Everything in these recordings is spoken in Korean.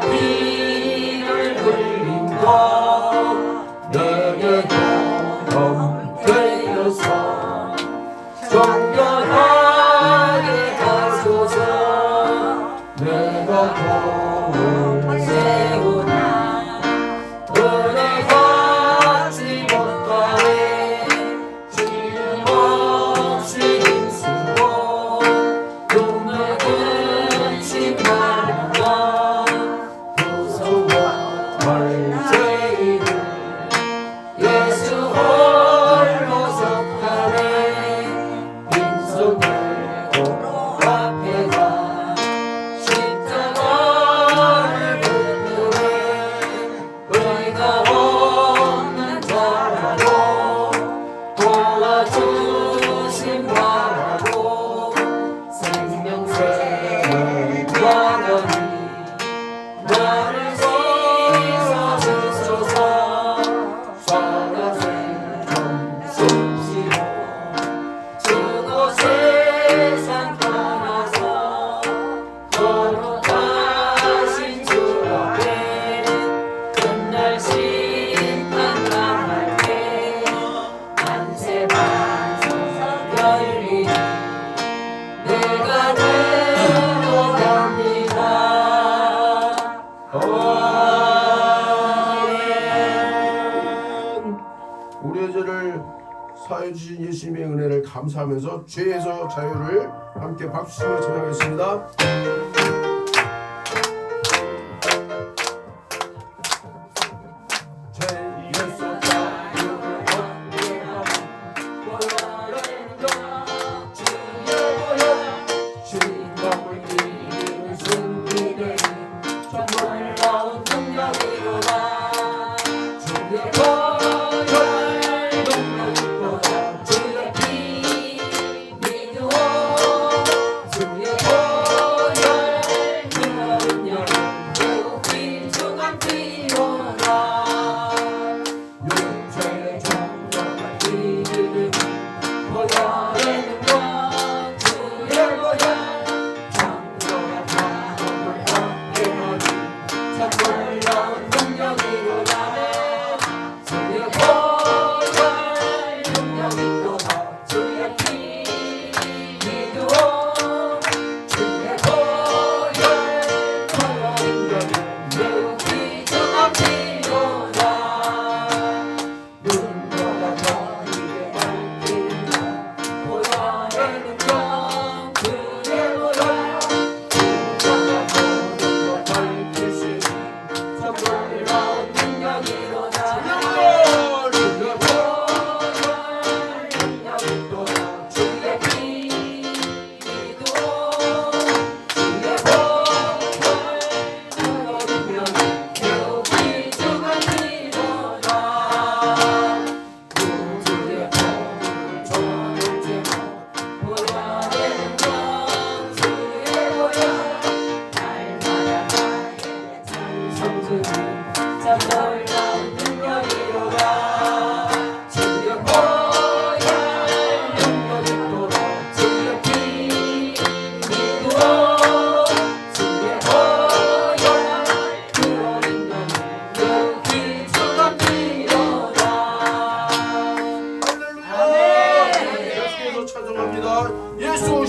피를 흘린다 내게 영원되어서 정결한 우리의 죄를 사해 주신 예수님의 은혜를 감사하면서 죄에서 자유를 함께 박수치며 찬양하겠습니다.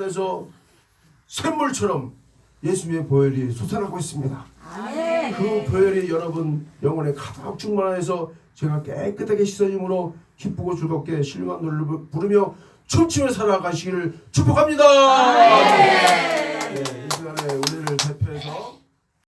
살아가면서 샘물처럼 예수님의 보혈이 솟아나고 있습니다. 아멘. 그 보혈이 여러분 영혼에 가득 충만해서 제가 깨끗하게 씻어짐으로 기쁘고 즐겁게 신령한 노래를 부르며 춤추며 살아가시기를 축복합니다. 예.